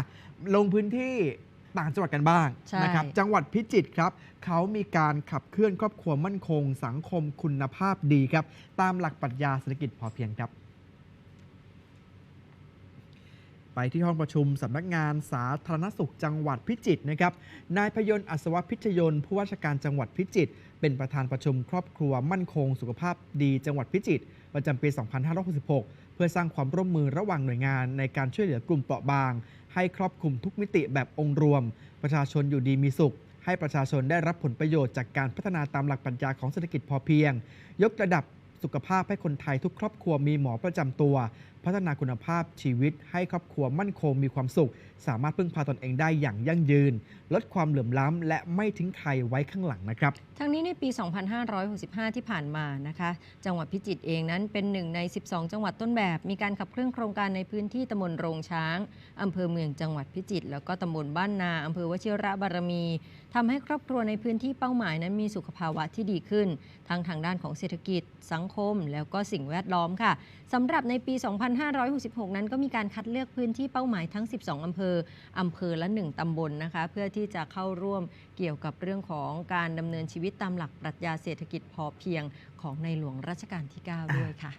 อะลงพื้นที่ต่างจังหวัดกันบ้างใช่ นะครับ จังหวัดพิจิตรครับ เขามีการขับเคลื่อนครอบครัวมั่นคง สังคมคุณภาพดีครับ ตามหลักปรัชญาเศรษฐกิจพอเพียงครับ ไปที่ห้องประชุมสำนักงานสาธารณสุขจังหวัดพิจิตรนะครับ นายพยนต์อัศวพิชยนต์ผู้ว่าราชการจังหวัดพิจิตรเป็นประธานประชุมครอบครัวมั่นคง สุขภาพดีจังหวัดพิจิตรประจำปี 2566 เพื่อสร้างความร่วมมือระหว่างหน่วยงานในการช่วยเหลือกลุ่มเปราะบาง ให้ครอบคลุมทุกมิติแบบองค์รวม ประชาชนอยู่ดีมีสุข ให้ประชาชนได้รับผลประโยชน์จากการพัฒนาตามหลักปรัชญาของเศรษฐกิจพอเพียง ยกระดับ สุขภาพให้คนไทยทุกครอบครัวมีหมอประจำตัว พัฒนาคุณภาพชีวิตให้ครอบครัวมั่นคงมีความสุข สามารถพึ่งพาตนเองได้อย่างยั่งยืน ลดความเหลื่อมล้ำและไม่ทิ้งใครไว้ข้างหลังนะครับ ทั้งนี้ในปี 2565 ที่ผ่านมานะคะ จังหวัดพิจิตรเองนั้นเป็นหนึ่งใน 12 จังหวัดต้นแบบ มีการขับเคลื่อนโครงการในพื้นที่ตำบลโรงช้างอำเภอเมืองจังหวัดพิจิตรแล้วก็ตำบลบ้านนาอำเภอวชิระบารมีทำให้ครอบครัวในพื้นที่เป้าหมายนั้นมีสุขภาวะที่ดีขึ้น ทั้งทางด้านของเศรษฐกิจสังคม แล้วก็สิ่งแวดล้อมค่ะสำหรับในปี 2566 นั้นก็มีการคัดเลือกพื้นที่เป้าหมายทั้ง 12 อำเภอ อำเภอละ 1 ตำบลนะคะ เพื่อที่จะเข้าร่วมเกี่ยวกับเรื่องของการดำเนินชีวิตตามหลักปรัชญาเศรษฐกิจพอเพียงของในหลวงรัชกาลที่ 9 ด้วยค่ะ